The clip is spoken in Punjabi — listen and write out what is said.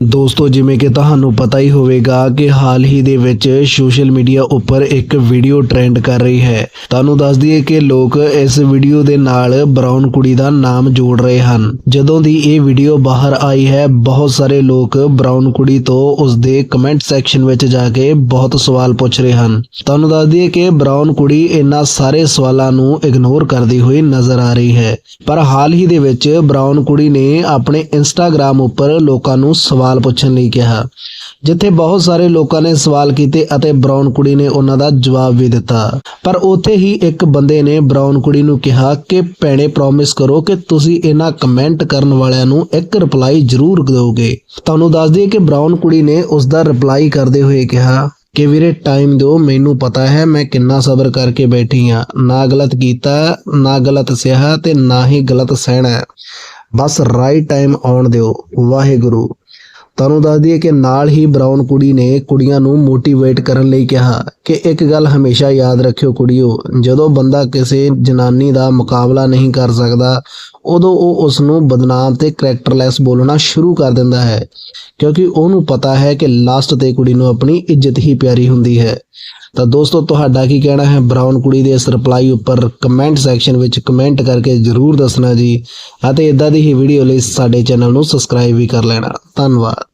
ਦੋਸਤੋ, ਜਿਵੇਂ ਕਿ ਤੁਹਾਨੂੰ ਪਤਾ ਹੀ ਹੋਵੇਗਾ ਕਿ ਹਾਲ ਹੀ ਦੇ ਵਿੱਚ ਸੋਸ਼ਲ ਮੀਡੀਆ ਉੱਪਰ ਇੱਕ ਵੀਡੀਓ ਟ੍ਰੈਂਡ ਕਰ ਰਹੀ ਹੈ। ਤੁਹਾਨੂੰ ਦੱਸ ਦਈਏ ਕਿ ਲੋਕ ਇਸ ਵੀਡੀਓ ਦੇ ਨਾਲ ਬਰਾਊਨ ਕੁੜੀ ਦਾ ਨਾਮ ਜੋੜ ਰਹੇ ਹਨ। ਜਦੋਂ ਦੀ ਇਹ ਵੀਡੀਓ ਬਾਹਰ ਆਈ ਹੈ, ਬਹੁਤ ਸਾਰੇ ਲੋਕ ਬਰਾਊਨ ਕੁੜੀ ਤੋਂ ਉਸ ਦੇ ਕਮੈਂਟ ਸੈਕਸ਼ਨ ਵਿੱਚ ਜਾ ਕੇ ਬਹੁਤ ਸਵਾਲ ਪੁੱਛ ਰਹੇ ਹਨ। ਤੁਹਾਨੂੰ ਦੱਸ ਦਈਏ ਕਿ ਬਰਾਊਨ ਕੁੜੀ ਇਹਨਾਂ ਸਾਰੇ ਸਵਾਲਾਂ ਨੂੰ ਇਗਨੋਰ ਕਰਦੀ ਹੋਈ ਨਜ਼ਰ ਆ ਰਹੀ ਹੈ। ਪਰ ਹਾਲ ਹੀ ਦੇ ਵਿੱਚ ਬਰਾਊਨ ਕੁੜੀ ਨੇ ਆਪਣੇ ਇੰਸਟਾਗ੍ਰam ਉੱਪਰ ਲੋਕਾਂ ਨੂੰ ਸਵਾਲ ਪੁੱਛਣ ਲਈ ਕਿਹਾ। ਜਿੱਥੇ ਬਹੁਤ ਸਾਰੇ ਲੋਕਾਂ ਨੇ ਸਵਾਲ ਕੀਤੇ ਅਤੇ ਬਰਾਊਨ ਕੁੜੀ ਨੇ ਉਹਨਾਂ ਦਾ ਜਵਾਬ ਵੀ ਦਿੱਤਾ। ਪਰ ਉੱਥੇ ਹੀ ਇੱਕ ਬੰਦੇ ਨੇ ਬਰਾਊਨ ਕੁੜੀ ਨੂੰ ਕਿਹਾ ਕਿ, ਭੈਣੇ ਪ੍ਰੋਮਿਸ ਕਰੋ ਕਿ ਤੁਸੀਂ ਇਹਨਾਂ ਕਮੈਂਟ ਕਰਨ ਵਾਲਿਆਂ ਨੂੰ ਇੱਕ ਰਿਪਲਾਈ ਜ਼ਰੂਰ ਦਿਓਗੇ। ਤੁਹਾਨੂੰ ਦੱਸ ਦਈਏ ਕਿ ਬਰਾਊਨ ਕੁੜੀ ਨੇ ਉਸ ਦਾ ਰਿਪਲਾਈ ਕਰਦੇ ਹੋਏ ਕਿਹਾ ਕਿ, ਵੀਰੇ ਟਾਈਮ ਦਿਓ, ਮੈਨੂੰ ਪਤਾ ਹੈ ਮੈਂ ਕਿੰਨਾ ਸਬਰ ਕਰਕੇ ਬੈਠੀ ਆ ਨਾ ਗਲਤ ਕੀਤਾ, ਨਾ ਗਲਤ ਸਿਹਾ ਤੇ ਨਾ ਹੀ ਗਲਤ ਸਹਿਣਾ ਬਸ ਰਾਈਟ ਟਾਈਮ ਆਉਣ ਦਿਓ। ਵਾਹਿਗੁਰੂ। ਤੁਹਾਨੂੰ ਦੱਸ ਦਈਏ ਕਿ ਨਾਲ ਹੀ ਬਰਾਊਨ ਕੁੜੀ ਨੇ ਕੁੜੀਆਂ ਨੂੰ ਮੋਟੀਵੇਟ ਕਰਨ ਲਈ ਕਿਹਾ ਕਿ ਇੱਕ ਗੱਲ ਹਮੇਸ਼ਾ ਯਾਦ ਰੱਖਿਓ ਕੁੜੀਓ, ਜਦੋਂ ਬੰਦਾ ਕਿਸੇ ਜਨਾਨੀ ਦਾ ਮੁਕਾਬਲਾ ਨਹੀਂ ਕਰ ਸਕਦਾ, ਉਦੋਂ ਉਹ ਉਸ ਨੂੰ ਬਦਨਾਮ ਤੇ ਕਰੈਕਟਰਲੈਸ ਬੋਲਣਾ ਸ਼ੁਰੂ ਕਰ ਦਿੰਦਾ ਹੈ, ਕਿਉਂਕਿ ਉਹਨੂੰ ਪਤਾ ਹੈ ਕਿ ਲਾਸਟ ਤੇ ਕੁੜੀ ਨੂੰ ਆਪਣੀ ਇੱਜ਼ਤ ਹੀ ਪਿਆਰੀ ਹੁੰਦੀ ਹੈ। ਤਾਂ ਦੋਸਤੋ, ਤੁਹਾਡਾ ਕੀ ਕਹਿਣਾ ਹੈ? ਬਰਾਊਨ ਕੁੜੀ ਦੇ ਇਸ ਰਿਪਲਾਈ ਉੱਪਰ ਕਮੈਂਟ ਸੈਕਸ਼ਨ ਵਿੱਚ ਕਮੈਂਟ ਕਰਕੇ ਜਰੂਰ ਦੱਸਣਾ ਜੀ, ਅਤੇ ਇਦਾਂ ਦੀ ਹੀ ਵੀਡੀਓ ਲਈ ਸਾਡੇ ਚੈਨਲ ਨੂੰ ਸਬਸਕ੍ਰਾਈਬ ਵੀ ਕਰ ਲੈਣਾ। ਧੰਨਵਾਦ।